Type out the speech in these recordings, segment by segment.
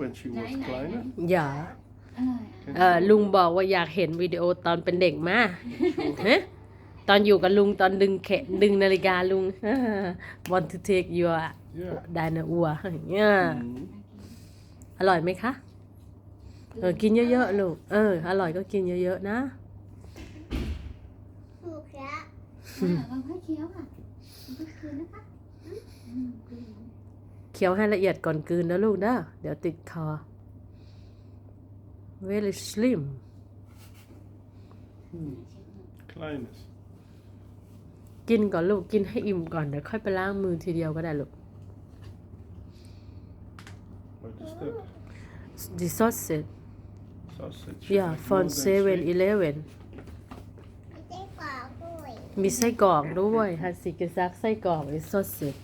when she was Nein, nein, kleiner. อย่าอร่อยอะเออลุงบอกว่าอยากเห็นวิดีโอตอนเป็นเด็กมาฮะตอนอยู่กับลุงตอนดึงแขนดึงนาฬิกาลุง want to take your Yeah. ไดนาอัวเนี่ย Mm. อร่อยไหมคะเออกินเยอะๆลูกเอออร่อยก็กินเยอะๆนะถูกแล้วอะเราค่อยเคี้ยวค่ะมันก็คืนนะคะอืมคืน เคี้ยวให้ละเอียดก่อนกลืนนะลูกเด้อเดี๋ยวติดคอ very slim Mm. Kleines. กินก่อนลูกกินให้อิ่มก่อนเดี๋ยวค่อยไปล้างมือทีเดียวก็ได้ลูก What is that? the sausage Sausage. yeah Like from more than 7 shake. Eleven ไม่ใช่ปอกด้วยมีไส้กรอกด้วยฮัสซิกิซักไส้กรอกไอ้ซอสเสร็จ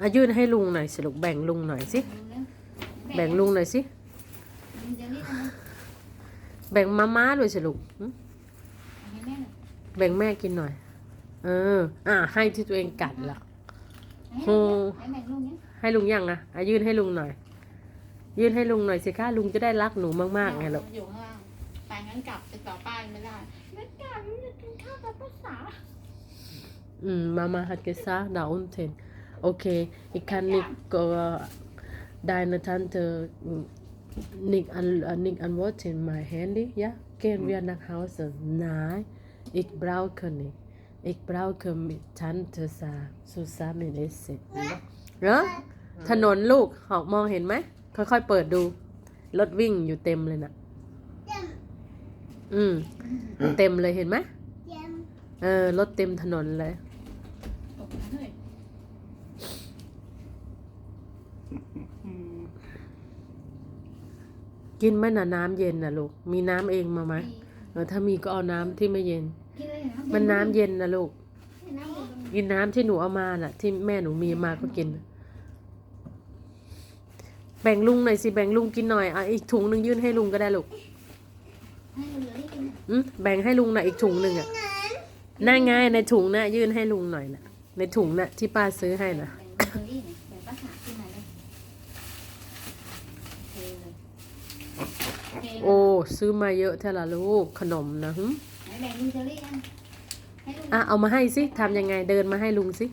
อายื่นให้ลุงหน่อยสิลูกแบ่งลุงหน่อยสิดูแล้วแบ่งลุงหน่อยสิมันจะเรียกอะไรแบ่งมาม่าด้วยสิลูกหึให้แม่หน่อยแบ่งแม่กินหน่อย เออ อ่า ให้ที่ตัวเองกัดละให้โอ้ให้แม่ลูกเนี้ยให้ลุงยังอะอายื่นให้ลุงหน่อย ยื่นให้ลุงหน่อยสิคะลุงจะได้รักหนูมากๆไงลูกอยู่ข้างล่างไปงั้นกลับติดต่อป้าไม่ได้งั้นกลับมันจะกินข้าวกับภาษาอืม Mama hat gesagt, da unten. Okay, ich kann nicht äh, deine Tante mm, nicht, an, äh, nicht antworten, mein Handy, ja? Gehen wir nach Hause? Nein, ich brauche nicht. Ich brauche mit Tante Sa zusammen essen. เนาะถนนลูกหอกมองเห็นไหม ค่อยๆเปิดดู รถวิ่งอยู่เต็มเลยน่ะเจ็มอืม เต็มเลยเห็นไหมเจ็ม เออ รถเต็มถนนเลย ตกมาเลย Mm. กินไหมน่ะน้ำเย็นน่ะลูก มีน้ำเองมาไหมเออถ้ามีก็เอาน้ำที่ไม่เย็น กินเลยนะมันน้ำเย็นนะลูก น้ำเย็นกินน้ำที่หนูเอามาน่ะ ที่แม่หนูมีมาก็กิน แบ่งลุงหน่อยสิแบ่งลุงกินหน่อยอะอีกถุงหนึ่งยื่นให้ลุงก็ได้ลูกให้เหลือให้กินอืมแบ่งให้ลุงหน่อยอีกถุงหนึ่งอะงั้นน่าไงในถุงน่ะยื่นให้ลุงหน่อยน่ะในถุงน่ะที่ป้าซื้อให้น่ะ แบ่งเบอร์รี่เนี่ยแบ่งภาษาขึ้นมาเลยเทเลยเทเลย โอ้ ซื้อมาเยอะเท่าละลูกขนมนะหึไหนแบ่งลูกเชอรี่กันให้ลูกอะเอามาให้สิทำยังไงเดินมาให้ลุงสิ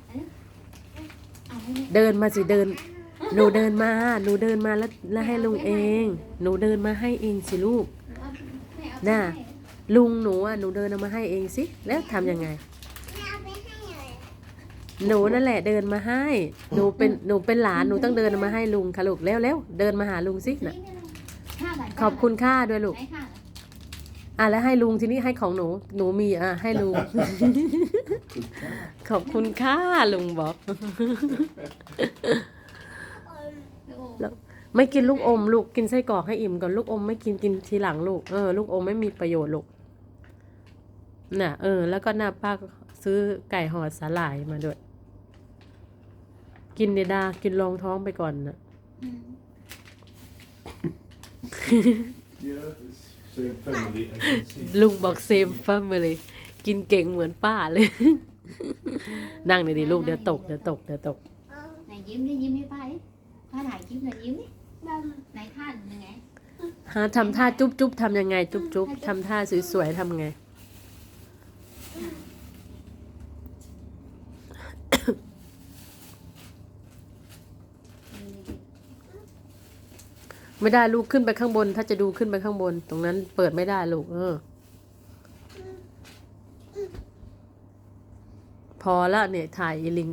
เอาให้แม่เดินมาสิเดิน หนูเดินมา หนูเดินมาแล้วแล้วให้ลุงเอง หนูเดินมาให้เองสิลูก เอาแม่เอาน่ะ ให้ลุงหนูอะหนูเดินเอามาให้เองสิ แล้วทำยังไงไม่เอาไปให้เลยหนูนั่นแหละเดินมาให้ หนูเป็นหนูเป็นหลานหนูต้องเดินเอามาให้ลุงค่ะลูกเร็วเร็วเดินมาหาลุงสิน่ะ ค่าไหนขอบคุณค่าด้วยลูก ไหนค่าอะแล้วให้ลุงทีนี้ให้ของหนู หนูมีอะให้ลุง ขอบคุณค่าลุงบอกแล้วไม่กินลูกอมลูกกินไส้กรอกให้อิ่มก่อนลูกอมไม่กินกินทีหลังลูกเออลูกอมไม่มีประโยชน์ลูกน่ะ เออ แล้วก็หน้าป้าก็ซื้อไก่ห่อสาหร่ายมาด้วย กินเดดากินรองท้องไปก่อนนะอืม ลุงบอกเซมฟัมเลย กินเก่งเหมือนป้าเลย นั่งดีๆลูกเดี๋ยวตกเดี๋ยวตกเดี๋ยวตกเอาไหนยิ้มดิยิ้มให้ป้าดิป้าถ่ายคลิปหน่อยยิ้มดิดมไหนท่าหนึ่งยังไงหาทำท่าจุ๊บจุ๊บทำยังไง จุ๊บจุ๊บทำท่าสวยๆทำไง ไม่ได้ลูกขึ้นไปข้างบน ถ้าจะดูขึ้นไปข้างบน ตรงนั้นเปิดไม่ได้ลูก เออ พอละเนี่ยถ่ายอีลิง